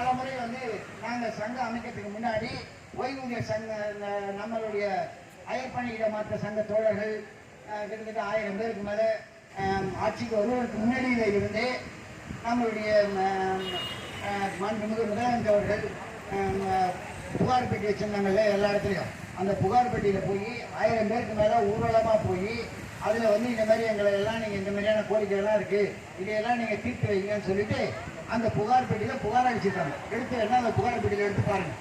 பல முறை வந்து நாங்கள் சங்கம் அமைக்கிறதுக்கு முன்னாடி ஓய்வூதிய சங்க நம்மளுடைய அயற்பணியிட மாற்ற சங்க தோழர்கள் கிட்டத்தட்ட ஆயிரம் பேருக்கு மேலே ஆட்சிக்கு வருவதற்கு முன்னணியில் இருந்து நம்மளுடைய மாண்புமிகு முதலமைச்சர் அவர்கள் புகார் பெட்டி வச்சுருந்தாங்கல்ல எல்லா இடத்துலையும். அந்த புகார் பெட்டியில் போய் ஆயிரம் பேருக்கு மேலே ஊர்வலமாக போய் அதில் வந்து இந்த மாதிரி எங்களை எல்லாம் நீங்கள் இந்த மாதிரியான கோரிக்கைகள்லாம் இருக்குது இதையெல்லாம் நீங்கள் தீர்த்து வைங்கன்னு சொல்லிட்டு அந்த புகார் பெட்டியில் புகார் அடிச்சிருக்காங்க எடுத்து என்ன அந்த புகார் பெட்டியில் எடுத்து பாருங்க.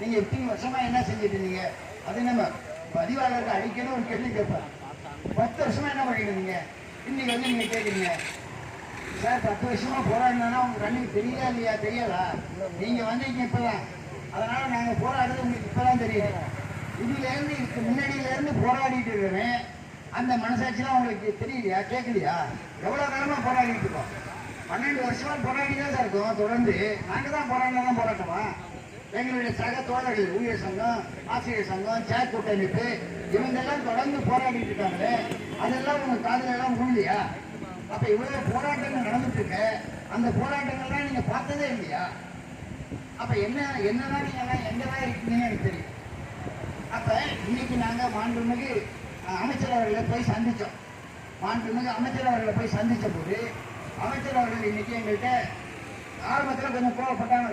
நீங்கள் இத்தனை வருஷமாக என்ன செஞ்சுட்டு இருந்தீங்க? அது நம்ம பதிவாளருக்கு அடிக்கணும் ஒரு கேள்வி கேட்பேன் பத்து வருஷமா என்ன பண்ணிட்டு இருந்தீங்க? இன்றைக்கி வந்து நீங்கள் கேட்குறீங்க சார் பத்து வருஷமாக போராடினா உங்களுக்கு கண்ணுக்கு தெரியலா இல்லையா? தெரியாதா? நீங்கள் வந்தீங்க இப்பதான். அதனால் நாங்கள் போராடுறது உங்களுக்கு இப்பதான் தெரியுது. இதுலேருந்து இதுக்கு முன்னாடியிலேருந்து போராடிட்டு இருக்கிறேன். அந்த மனசாட்சிலாம் உங்களுக்கு தெரியலையா கேட்கலையா? எவ்வளோ காலமா போராடிட்டு இருக்கோம்? பன்னெண்டு வருஷமா போராடி தான் சார் இருக்கோம் தொடர்ந்து. நாங்கள் தான் போராடினா தான் போராட்டமா? எங்களுடைய சக தோழர்கள் ஊழியர் சங்கம் ஆசிரியர் சங்கம் சேர் கூட்டமைப்பு இவங்கெல்லாம் தொடர்ந்து போராடிட்டு இருக்காங்களே அதெல்லாம் உங்க காதுல எல்லாம் விழலையா அப்ப இவ்வளவு போராட்டங்கள் நடந்துட்டு இருக்கு அந்த போராட்டங்கள்லாம் நீங்க பார்த்ததே இல்லையா? அப்ப என்ன என்னதான் நீங்க எல்லாம் எங்கதான் இருக்கீங்கன்னு எனக்கு தெரியும். அப்ப இன்னைக்கு நாங்க மாண்புமிகு அமைச்சர் அவர்களை போய் சந்திச்சோம். மாண்புமிகு அமைச்சர் அவர்களை போய் சந்திச்ச போது அமைச்சர் அவர்கள் இன்னைக்கு எங்கள்கிட்ட ஆரம்பத்தில் கொஞ்சம் கோவப்பட்டாங்க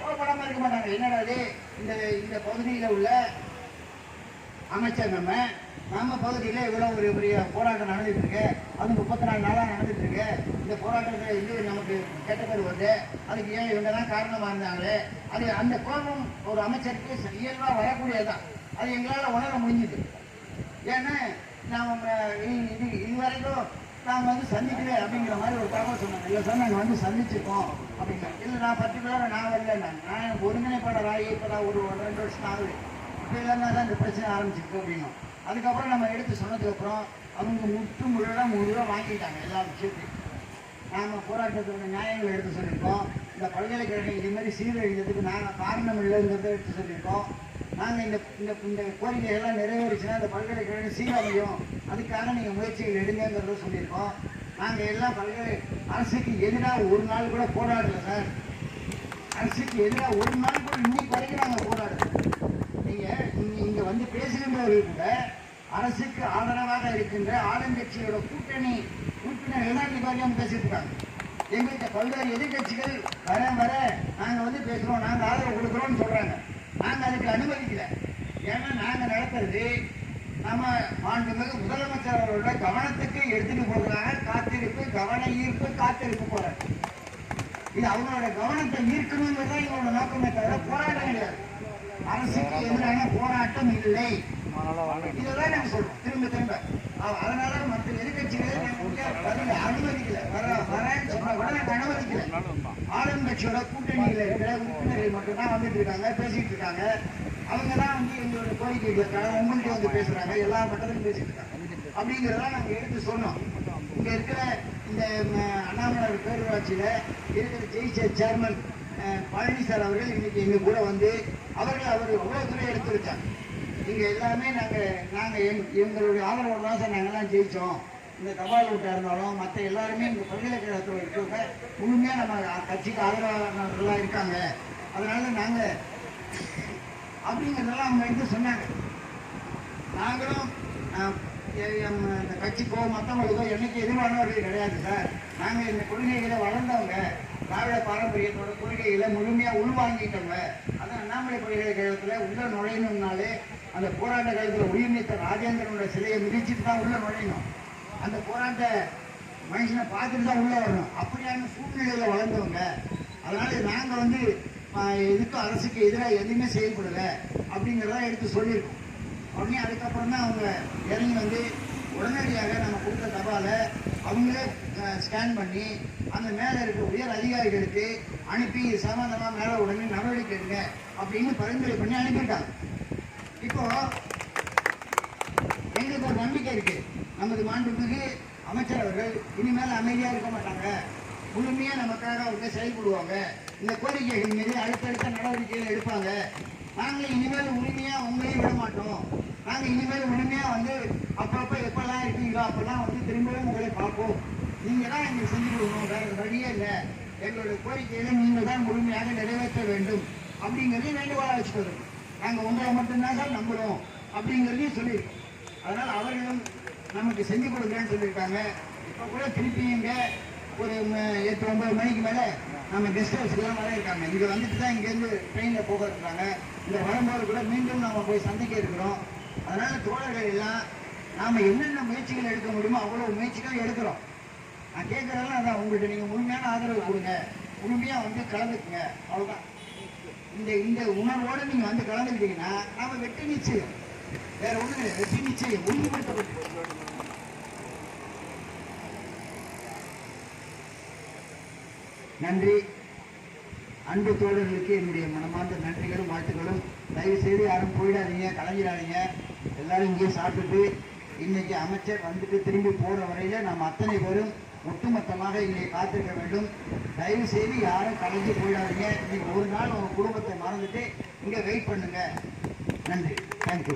கோவப்படாமல் இருக்க மாட்டாங்க. என்னடா இது? இந்த இந்த பகுதியில் உள்ள அமைச்சர் நம்ம நம்ம பகுதியில் இவ்வளோ ஒரு பெரிய போராட்டம் நடந்துகிட்டு இருக்கு. அது முப்பத்தி நாலு நாளாக நடந்துட்டு இருக்கு. இந்த போராட்டத்தில் இது நமக்கு கெட்ட பேர் வருது? அதுக்கு ஏன் இவங்க தான் காரணமாக இருந்தாங்களே? அது அந்த கோபம் ஒரு அமைச்சருக்கு இயல்பாக வரக்கூடியதுதான். அது எங்களால் உணர முடிஞ்சுது. ஏன்னா நாம் இது இதுவரைக்கும் நாங்கள் வந்து சந்திக்கல அப்படிங்கிற மாதிரி ஒரு தகவல் சொன்னாங்க. இல்லை சார் நாங்கள் வந்து சந்திச்சிருக்கோம் அப்படிங்க இல்லை நான் பர்டிகுலராக நான் வரல நான். நான் ஒருங்கிணைப்பாளர் ஆகி இப்போ ஒரு ரெண்டு வருஷம் ஆகுது. இப்போ இல்லைன்னா தான் இந்த பிரச்சனை ஆரம்பிச்சிருக்கு அப்படின்னும். அதுக்கப்புறம் நம்ம எடுத்து சொன்னதுக்கப்புறம் அவங்க முற்று முழுதாக முழுதாக வாங்கிட்டாங்க எல்லா விஷயத்தையும். நாம் போராட்டத்தோட நியாயங்களை எடுத்து சொல்லியிருக்கோம். இந்த பல்கலைக்கழகம் இது மாதிரி சீரழிஞ்சதுக்கு நாங்கள் காரணம் இல்லைங்கிறத எடுத்து சொல்லியிருக்கோம். நாங்கள் இந்த இந்த இந்த கோரிக்கைகள்லாம் நிறைவேறிச்சுன்னா இந்த பல்கலைக்கழகம் சீரழியும் அதுக்காக நீங்கள் முயற்சிகள் எடுங்கிறத சொல்லியிருக்கோம். நாங்கள் எல்லாம் பல்கலை அரசுக்கு எதிராக ஒரு நாள் கூட போராடலை சார். அரசுக்கு எதிராக ஒரு நாள் கூட இன்னைக்கு வரைக்கும் நாங்கள் போராடல. நீங்கள் இங்கே இங்கே வந்து பேசுகின்றவர்கள் கூட அரசுக்கு ஆதரவாக இருக்கின்ற ஆளுங்கட்சியோட கூட்டணி உறுப்பினர்கள் தான் இன்னைக்கு வரைக்கும் பேசிட்டு இருக்காங்க. எங்கள்கிட்ட பல்வேறு எதிர்கட்சிகள் வர வர நாங்கள் வந்து பேசுகிறோம் நாங்கள் ஆதரவு கொடுக்குறோம்னு சொல்கிறாங்க நாங்கள் அதுக்கு அனுமதிக்கல. ஏன்னா நாங்கள் நடத்துறது நம்ம மாண்புமிகு முதலமைச்சர் அவர்களோட கவனத்துக்கு எடுத்துட்டு போகிறாங்க காத்திருப்பு கவன ஈர்ப்பு காத்திருப்பு போறாங்க இது அவங்களோட கவனத்தை ஈர்க்கணுங்கிறது தான் இவங்களோட நோக்கமே தவிர போராட்டம் கிடையாது. அரசுக்கு எதிரான போராட்டம் இல்லை. இதெல்லாம் நாங்க சொல்றோம். திரும்ப திரும்ப. அதனால மற்ற எதிர்கட்சிகளை பதில் அனுமதிக்கல. வர வரேன்னு சொன்னா கூட நாங்க அனுமதிக்கல. ஆளும் கட்சியோட கூட்டணியில இருக்கிற உறுப்பினர்கள் மட்டும்தான் வந்துட்டு இருக்காங்க பேசிட்டு இருக்காங்க அவங்க தான் வந்து எங்களோட கோரிக்கைகள் இருக்காங்க உங்கள்கிட்ட வந்து பேசுறாங்க எல்லா மட்டத்திலும் பேசிட்டு இருக்காங்க அப்படிங்கிறதெல்லாம் நாங்க எடுத்து சொன்னோம். இங்க இருக்கிற இந்த ம, அண்ணாமலை பேரூராட்சியில இருக்கிற ஜெயிச்ச சேர்மன் பழனி சார் அவர்கள் இன்னைக்கு எங்க கூட வந்து அவர்கள் அவர் அவ்வளவு தூரம் எடுத்து வச்சாங்க? நீங்கள் எல்லாமே நாங்கள் நாங்கள் எங்- எங்களுடைய ஆதரவு தான் சார் நாங்கள்லாம் ஜெயித்தோம் இந்த தபால் ஓட்டா இருந்தாலும் மற்ற எல்லாருமே இந்த பல்கலைக்கழகத்தில் இருக்கிறவங்க முழுமையாக நம்ம கட்சிக்கு ஆதரவாளர்களாக இருக்காங்க. அதனால நாங்கள் அப்படிங்கிறதெல்லாம் அவங்க வந்து சொன்னாங்க. நாங்களும் இந்த கட்சிக்கோ மற்றவங்களுக்கோ என்றைக்கு எதிர்வானவர்கள் கிடையாது சார். நாங்கள் இந்த கொள்கைகளை வளர்ந்தவங்க திராவிட பாரம்பரியத்தோட கொள்கைகளை முழுமையாக உள்வாங்கிட்டவங்க அதான் அண்ணாமலை பல்கலைக்கழகத்தில் உள்ள நுழையணும்னாலே அந்த போராட்ட காலத்தில் உயிர் நீத்த ராஜேந்திரனோட சிலையை மிதிச்சுட்டு தான் உள்ளே நுழையணும். அந்த போராட்ட மனுஷனை பார்த்துட்டு தான் உள்ளே வரணும். அப்படியான சூழ்நிலையில் வளர்ந்தவங்க அதனால் நாங்கள் வந்து ஆஹ், இதுக்கு அரசுக்கு எதிராக எதுவுமே செயல்படல அப்படிங்கிறத எடுத்து சொல்லியிருக்கோம். உடனே அதுக்கப்புறம் தான் அவங்க இறங்கி வந்து உடனடியாக நம்ம கொடுத்த தபாலை அவங்களே ஸ்கேன் பண்ணி அந்த மேலே இருக்க உயர் அதிகாரிகளுக்கு அனுப்பி சம்மந்தமாக மேலே உடனே நடவடிக்கை எடுங்க அப்படின்னு பரிந்துரை பண்ணி அனுப்பிட்டாங்க இப்போ எங்களுக்கு ஒரு நம்பிக்கை இருக்கு நமது மாண்புமிகு அமைச்சர் அவர்கள் இனிமேல் அமைதியாக இருக்க மாட்டாங்க. முழுமையாக நமக்காக அவங்க செயல்படுவாங்க இந்த கோரிக்கைகள் மீது அடுத்தடுத்த நடவடிக்கைகள் எடுப்பாங்க. நாங்கள் இனிமேல் உரிமையாக உங்களையும் விட மாட்டோம். நாங்கள் இனிமேல் உரிமையாக வந்து அப்பப்போ எப்பெல்லாம் இருக்கீங்களோ அப்பெல்லாம் வந்து திரும்பவும் உங்களை பார்ப்போம். நீங்கள் தான் எங்களுக்கு செஞ்சு கொடுக்கணும். வேறு வழியே இல்லை. எங்களுடைய கோரிக்கைகளை நீங்கள் தான் முழுமையாக நிறைவேற்ற வேண்டும். அப்படிங்கிறதையும் வேண்டுகோளாக வச்சுக்கிறோம் நாங்கள் உங்களை மட்டும்தான் சார் நம்புகிறோம் அப்படிங்கிறதையும் சொல்லியிருக்கோம். அதனால் அவர்களும் நமக்கு செஞ்சு கொடுக்குறேன்னு சொல்லியிருக்காங்க. இப்போ கூட திருப்பி இங்கே ஒரு எட்டு ஒன்பது மணிக்கு மேலே நம்ம கெஸ்ட் ஹவுஸ்க்குலாம் வர இருக்காங்க. இங்கே வந்துட்டு தான் இங்கேருந்து ட்ரெயினில் போக இருக்காங்க. இந்த வரும்போது கூட மீண்டும் நம்ம போய் சந்திக்க இருக்கிறோம். அதனால் தோழர்கள் எல்லாம் நாம் என்னென்ன முயற்சிகள் எடுக்க முடியுமோ அவ்வளோ முயற்சிகள் எடுக்கிறோம். நான் கேட்குறதெல்லாம் அதான். உங்கள்கிட்ட நீங்கள் முழுமையான ஆதரவு கொடுங்க. முழுமையாக வந்து கலந்துக்குங்க. அவ்வளோதான் இந்த இந்த உணர்வோடு நீங்கள் வந்து கலந்துக்கிட்டீங்கன்னா நாம் வெற்றி நிச்சயம். வேறு ஒன்றும் வெட்டி வெற்றி நிச்சயம். உறுதிப்படுத்தப்பட்டு நன்றி. அன்பு தோழர்களுக்கு என்னுடைய மனமார்ந்த நன்றிகளும் வாழ்த்துக்களும். தயவு செய்து யாரும் போயிடாதீங்க கலைஞ்சிடாதீங்க எல்லாரும் இங்கேயே சாப்பிட்டுட்டு இன்னைக்கு அமைச்சர் வந்துட்டு திரும்பி போகிற வரையில நாம் அத்தனை பேரும் ஒட்டுமொத்தமாக இங்கே காத்திருக்க வேண்டும். தயவு செய்து யாரும் கலைஞ்சு போயிடாதீங்க. இன்னைக்கு ஒரு நாள் உங்கள் குடும்பத்தை மறந்துட்டு இங்கே வெயிட் பண்ணுங்க. நன்றி. தேங்க்யூ